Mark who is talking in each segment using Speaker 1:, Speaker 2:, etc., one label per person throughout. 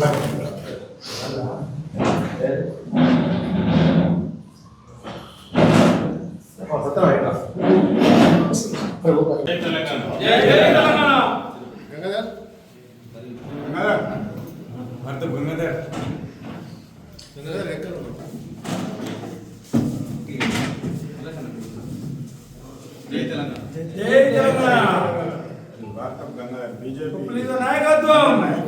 Speaker 1: జై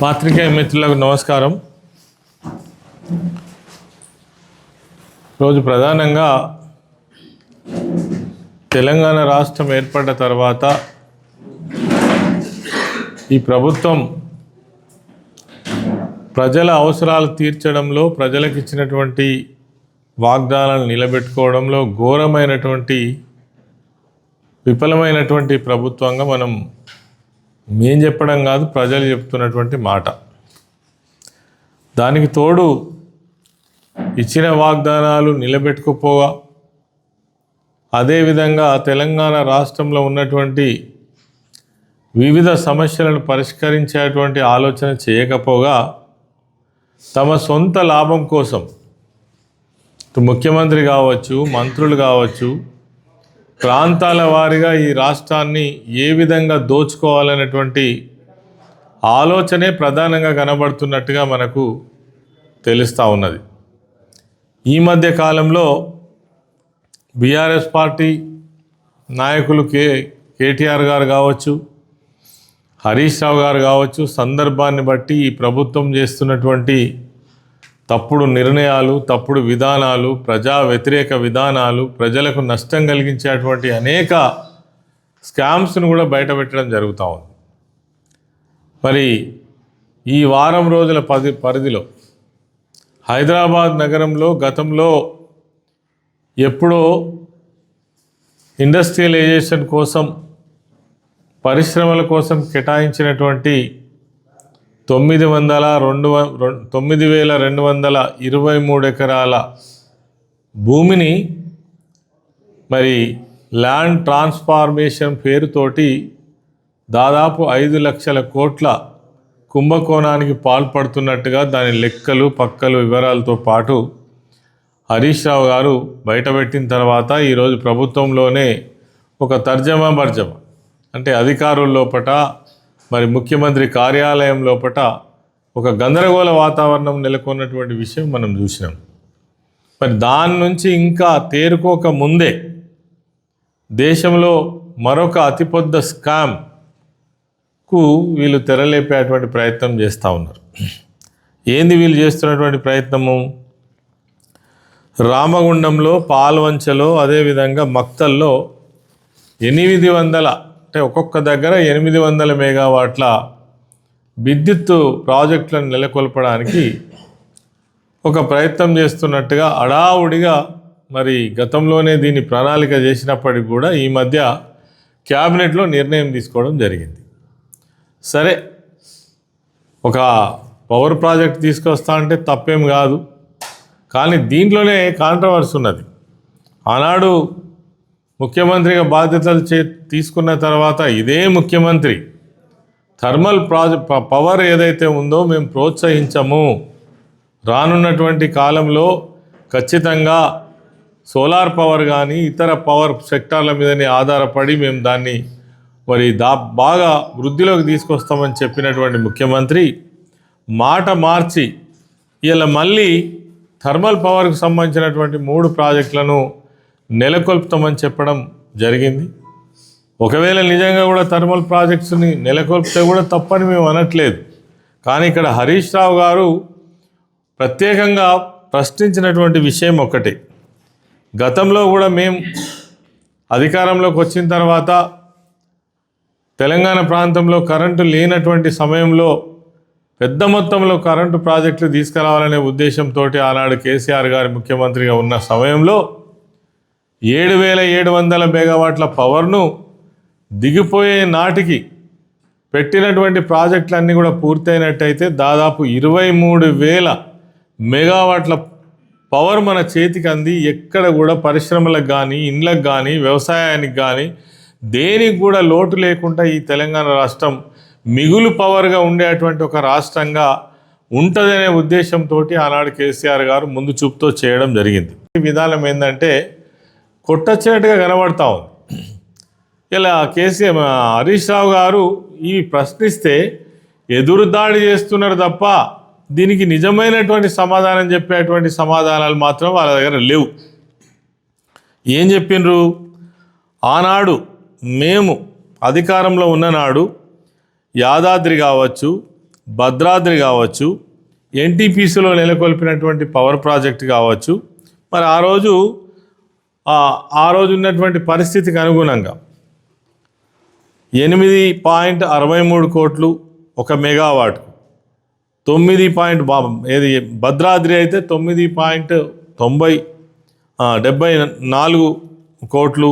Speaker 2: పాత్రికేయ మిత్రులకు నమస్కారం. రోజు ప్రధానంగా తెలంగాణ రాష్ట్రం ఏర్పడ్డ తర్వాత ఈ ప్రభుత్వం ప్రజల అవసరాలు తీర్చడంలో ప్రజలకు ఇచ్చినటువంటి వాగ్దానాలు నిలబెట్టుకోవడంలో ఘోరమైనటువంటి విఫలమైనటువంటి ప్రభుత్వంగా మనం మేం చెప్పడం కాదు ప్రజలు చెప్తున్నటువంటి మాట. దానికి తోడు ఇచ్చిన వాగ్దానాలు నిలబెట్టుకుపోగా అదేవిధంగా తెలంగాణ రాష్ట్రంలో ఉన్నటువంటి వివిధ సమస్యలను పరిష్కరించేటువంటి ఆలోచన చేయకపోగా తమ సొంత లాభం కోసం ముఖ్యమంత్రి కావచ్చు మంత్రులు కావచ్చు ప్రాంతాల వారిగా ఈ రాష్ట్రాన్ని ఏ విధంగా దోచుకోవాలనేటువంటి ఆలోచనే ప్రధానంగా కనబడుతున్నట్టుగా మనకు తెలుస్తూ ఉన్నది. ఈ మధ్య కాలంలో బీఆర్ఎస్ పార్టీ నాయకులు కే కేటీఆర్ గారు కావచ్చు హరీష్ రావు గారు కావచ్చు సందర్భాన్ని బట్టి ఈ ప్రభుత్వం చేస్తున్నటువంటి తప్పుడు నిర్ణయాలు తప్పుడు విధానాలు ప్రజా వ్యతిరేక విధానాలు ప్రజలకు నష్టం కలిగించేటువంటి అనేక స్కామ్స్ను కూడా బయటపెట్టడం జరుగుతూ ఉంది. మరి ఈ వారం రోజుల పది పరిధిలో హైదరాబాద్ నగరంలో గతంలో ఎప్పుడో ఇండస్ట్రియలైజేషన్ కోసం పరిశ్రమల కోసం కేటాయించినటువంటి తొమ్మిది వందల రెండు తొమ్మిది వేల రెండు వందల ఇరవై మూడు ఎకరాల భూమిని మరి ల్యాండ్ ట్రాన్స్ఫార్మేషన్ పేరుతోటి దాదాపు ఐదు లక్షల కోట్ల కుంభకోణానికి పాల్పడుతున్నట్టుగా దాని లెక్కలు పక్కలు వివరాలతో పాటు హరీష్ రావు గారు బయటపెట్టిన తర్వాత ఈరోజు ప్రభుత్వంలోనే ఒక తర్జమా భర్జమా అంటే అధికారుల లోపట మరి ముఖ్యమంత్రి కార్యాలయం లోపట ఒక గందరగోళ వాతావరణం నెలకొన్నటువంటి విషయం మనం చూసినాం. మరి దాని నుంచి ఇంకా తేరుకోక ముందే దేశంలో మరొక అతిపెద్ద స్కామ్కు వీళ్ళు తెరలేపేటువంటి ప్రయత్నం చేస్తూ ఉన్నారు. ఏంది వీళ్ళు చేస్తున్నటువంటి ప్రయత్నము? రామగుండంలో పాల్వంచలో అదేవిధంగా మక్తల్లో ఎనిమిది వందల అంటే ఒక్కొక్క దగ్గర ఎనిమిది వందల మెగావాట్ల విద్యుత్తు ప్రాజెక్టులను నెలకొల్పడానికి ఒక ప్రయత్నం చేస్తున్నట్టుగా అడావుడిగా మరి గతంలోనే దీన్ని ప్రణాళిక చేసినప్పటికీ కూడా ఈ మధ్య క్యాబినెట్లో నిర్ణయం తీసుకోవడం జరిగింది. సరే ఒక పవర్ ప్రాజెక్ట్ తీసుకొస్తా అంటే తప్పేం కాదు. కానీ దీంట్లోనే కాంట్రవర్సీ ఉన్నది. ఆనాడు ముఖ్యమంత్రిగా బాధ్యతలు చే తీసుకున్న తర్వాత ఇదే ముఖ్యమంత్రి. థర్మల్ ప్రాజె పవర్ ఏదైతే ఉందో మేము ప్రోత్సహించము. రానున్నటువంటి కాలంలో ఖచ్చితంగా సోలార్ పవర్ కానీ ఇతర పవర్ సెక్టార్ల మీదనే ఆధారపడి మేము దాన్ని మరి దా బాగా వృద్ధిలోకి తీసుకొస్తామని చెప్పినటువంటి ముఖ్యమంత్రి మాట మార్చి ఇలా మళ్ళీ థర్మల్ పవర్కు సంబంధించినటువంటి మూడు ప్రాజెక్టులను నెలకొల్పుతామని చెప్పడం జరిగింది. ఒకవేళ నిజంగా కూడా థర్మల్ ప్రాజెక్ట్స్ని నెలకొల్పితే కూడా తప్పని మేము అనట్లేదు. కానీ ఇక్కడ హరీష్ రావు గారు ప్రత్యేకంగా ప్రశ్నించినటువంటి విషయం ఒకటి. గతంలో కూడా మేము అధికారంలోకి వచ్చిన తర్వాత తెలంగాణ ప్రాంతంలో కరెంటు లేనటువంటి సమయంలో పెద్ద మొత్తంలో కరెంటు ప్రాజెక్టులు తీసుకురావాలనే ఉద్దేశంతో ఆనాడు కేసీఆర్ గారి ముఖ్యమంత్రిగా ఉన్న సమయంలో ఏడు వేల ఏడు వందల మెగావాట్ల పవర్ను దిగిపోయే నాటికి పెట్టినటువంటి ప్రాజెక్టులన్నీ కూడా పూర్తయినట్టయితే దాదాపు ఇరవై మూడు వేల మెగావాట్ల పవర్ మన చేతికి అంది. ఎక్కడ కూడా పరిశ్రమలకు కానీ ఇండ్లకు కానీ వ్యవసాయానికి కానీ దేనికి కూడా లోటు లేకుండా ఈ తెలంగాణ రాష్ట్రం మిగులు పవర్గా ఉండేటువంటి ఒక రాష్ట్రంగా ఉంటుందనే ఉద్దేశంతో ఆనాడు కేసీఆర్ గారు ముందు చూపుతో చేయడం జరిగింది. ఈ విధానం ఏంటంటే కొట్టొచ్చినట్టుగా కనబడతా ఉంది. ఇలా కేసీఆర్ హరీష్ రావు గారు ఈ ప్రశ్నిస్తే ఎదురుదాడి చేస్తున్నారు తప్ప దీనికి నిజమైనటువంటి సమాధానం చెప్పేటువంటి సమాధానాలు మాత్రం వాళ్ళ దగ్గర లేవు. ఏం చెప్పిండ్రు? ఆనాడు మేము అధికారంలో ఉన్ననాడు యాదాద్రి కావచ్చు భద్రాద్రి కావచ్చు ఎన్టీపీసీలో నెలకొల్పినటువంటి పవర్ ప్రాజెక్ట్ కావచ్చు మరి ఆ రోజు ఆ- రోజు ఉన్నటువంటి పరిస్థితికి అనుగుణంగా ఎనిమిది పాయింట్ అరవై మూడు కోట్లు ఒక మెగావాట్. తొమ్మిది పాయింట్ బా ఏది భద్రాద్రి అయితే తొమ్మిది పాయింట్ తొంభై డెబ్భై డెబ్బై నాలుగు కోట్లు.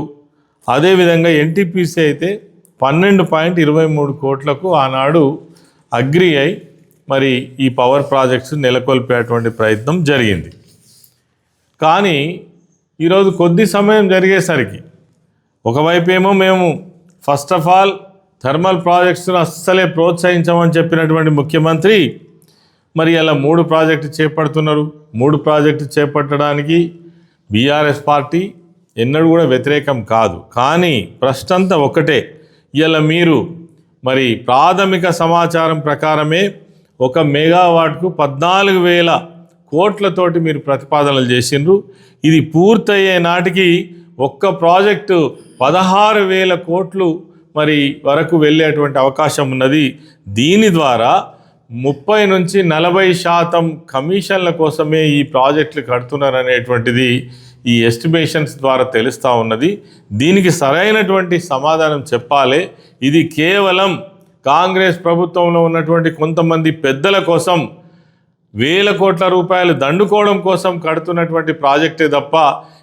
Speaker 2: అదేవిధంగా ఎన్టీపీసీ అయితే పన్నెండు పాయింట్ ఇరవై మూడు కోట్లకు ఆనాడు అగ్రి అయి మరి ఈ పవర్ ప్రాజెక్ట్స్ నెలకొల్పేటువంటి ప్రయత్నం జరిగింది. కానీ ఈరోజు కొద్ది సమయం జరిగేసరికి ఒకవైపు ఏమో మేము ఫస్ట్ ఆఫ్ ఆల్ థర్మల్ ప్రాజెక్ట్స్ను అస్సలే ప్రోత్సహించమని చెప్పినటువంటి ముఖ్యమంత్రి మరి అలా మూడు ప్రాజెక్టు చేపడుతున్నారు. మూడు ప్రాజెక్టు చేపట్టడానికి బీఆర్ఎస్ పార్టీ ఎన్నడూ కూడా వ్యతిరేకం కాదు. కానీ ప్రశ్న అంతా ఒకటే ఇలా మీరు మరి ప్రాథమిక సమాచారం ప్రకారమే ఒక మెగావాట్కు పద్నాలుగు వేల కోట్లతోటి మీరు ప్రతిపాదనలు చేసిండ్రు. ఇది పూర్తయ్యే నాటికి ఒక్క ప్రాజెక్టు పదహారు వేల కోట్లు మరి వరకు వెళ్ళేటువంటి అవకాశం ఉన్నది. దీని ద్వారా ముప్పై నుంచి నలభై శాతం కమిషన్ల కోసమే ఈ ప్రాజెక్టులు కడుతున్నారనేటువంటిది ఈ ఎస్టిమేషన్స్ ద్వారా తెలుస్తూ ఉన్నది. దీనికి సరైనటువంటి సమాధానం చెప్పాలి. ఇది కేవలం కాంగ్రెస్ ప్రభుత్వంలో ఉన్నటువంటి కొంతమంది పెద్దల కోసం వేల కోట్ల రూపాయలు దండుకోవడం కోసం కడుతున్నటువంటి ప్రాజెక్టే తప్ప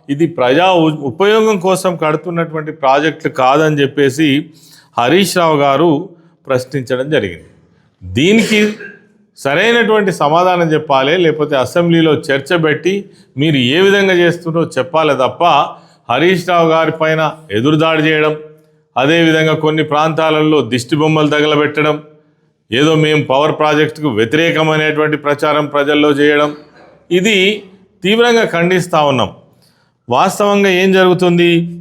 Speaker 2: ఇది ప్రజా ఉ- ఉపయోగం కోసం కడుతున్నటువంటి ప్రాజెక్టులు కాదని చెప్పేసి హరీష్ రావు గారు ప్రశ్నించడం జరిగింది. దీనికి సరైనటువంటి సమాధానం చెప్పాలి లేకపోతే అసెంబ్లీలో చర్చ పెట్టి మీరు ఏ విధంగా చేస్తున్నారో చెప్పాలి తప్ప హరీష్ రావు గారి పైన ఎదురుదాడి చేయడం అదేవిధంగా కొన్ని ప్రాంతాలలో దిష్టి బొమ్మలు తగలబెట్టడం ఏదో మేము పవర్ ప్రాజెక్టుకు వ్యతిరేకమైనటువంటి ప్రచారం ప్రజల్లో చేయడం ఇది తీవ్రంగా ఖండిస్తూ ఉన్నాం. వాస్తవంగా ఏం జరుగుతుంది?